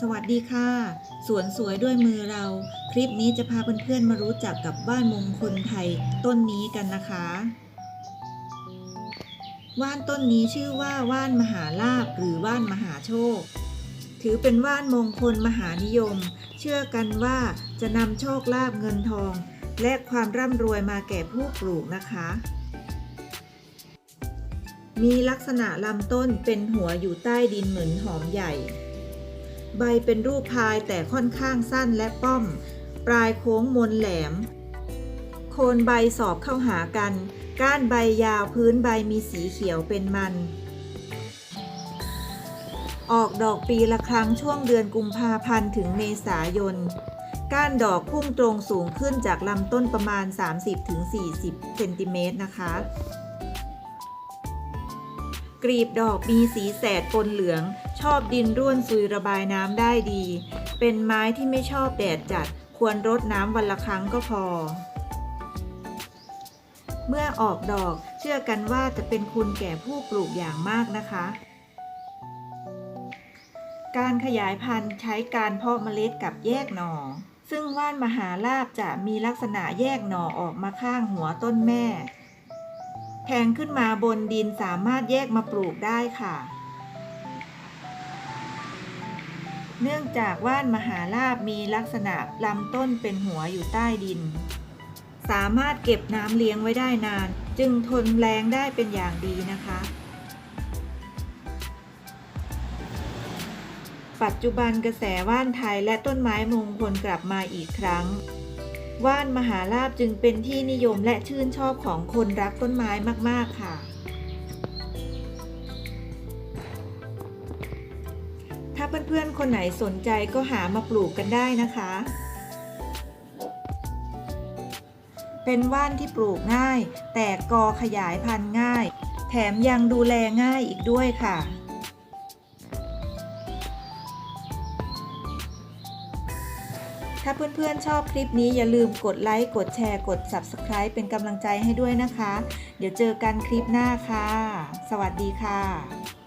สวัสดีค่ะ สวนสวยด้วยมือเรา คลิปนี้จะพาเพื่อนๆมารู้จักกับว่านมงคลไทยต้นนี้กันนะคะ ว่านต้นนี้ชื่อว่าว่านมหาลาภหรือว่านมหาโชค ถือเป็นว่านมงคลมหานิยม เชื่อกันว่าจะนำโชคลาภเงินทอง และความร่ำรวยมาแก่ผู้ปลูกนะคะ มีลักษณะลำต้นเป็นหัวอยู่ใต้ดินเหมือนหอมใหญ่ ใบเป็นรูปพายแต่ค่อนข้างสั้นและป้อม ปลายโค้งมนแหลม โคนใบสอบเข้าหากัน ก้านใบยาวพื้นใบมีสีเขียวเป็นมัน ออกดอกปีละครั้งช่วงเดือนกุมภาพันธ์ถึงเมษายน ก้านดอกพุ่งตรงสูงขึ้นจากลำต้นประมาณ 30-40เซนติเมตรนะคะ กรีบดอกมีสีแสดปนเหลือง ชอบดินร่วนซุยระบายน้ำได้ดี เป็นไม้ที่ไม่ชอบแดดจัด ควรรดน้ำวันละครั้งก็พอ เมื่อออกดอกเชื่อกันว่าจะเป็นคุณแก่ผู้ปลูกอย่างมากนะคะ การขยายพันธุ์ใช้การเพาะเมล็ดกับแยกหน่อ ซึ่งว่านมหาลาบจะมีลักษณะแยกหน่อออกมาข้างหัวต้นแม่ แทงขึ้นมาบนดินสามารถแยกมาปลูกได้ค่ะ เนื่องจากว่านมหาลาบมีลักษณะลำต้นเป็นหัวอยู่ใต้ดิน สามารถเก็บน้ำเลี้ยงไว้ได้นาน จึงทนแรงได้เป็นอย่างดีนะคะ ปัจจุบันกระแสว่านไทยและต้นไม้มงคลกลับมาอีกครั้ง ว่านมหาลาบจึงเป็นที่นิยมและชื่นชอบของคนรักต้นไม้มาก ๆ ค่ะ ถ้าเพื่อน ๆ คนไหนสนใจก็หามาปลูกกันได้นะคะ เป็นว่านที่ปลูกง่าย แตกกอขยายพันธุ์ง่าย แถมยังดูแลง่ายอีกด้วยค่ะ ถ้าเพื่อนๆชอบคลิปนี้อย่าลืมกดไลค์ กดแชร์ กด Subscribe เป็นกำลังใจให้ด้วยนะคะ เดี๋ยวเจอกันคลิปหน้าค่ะ สวัสดีค่ะ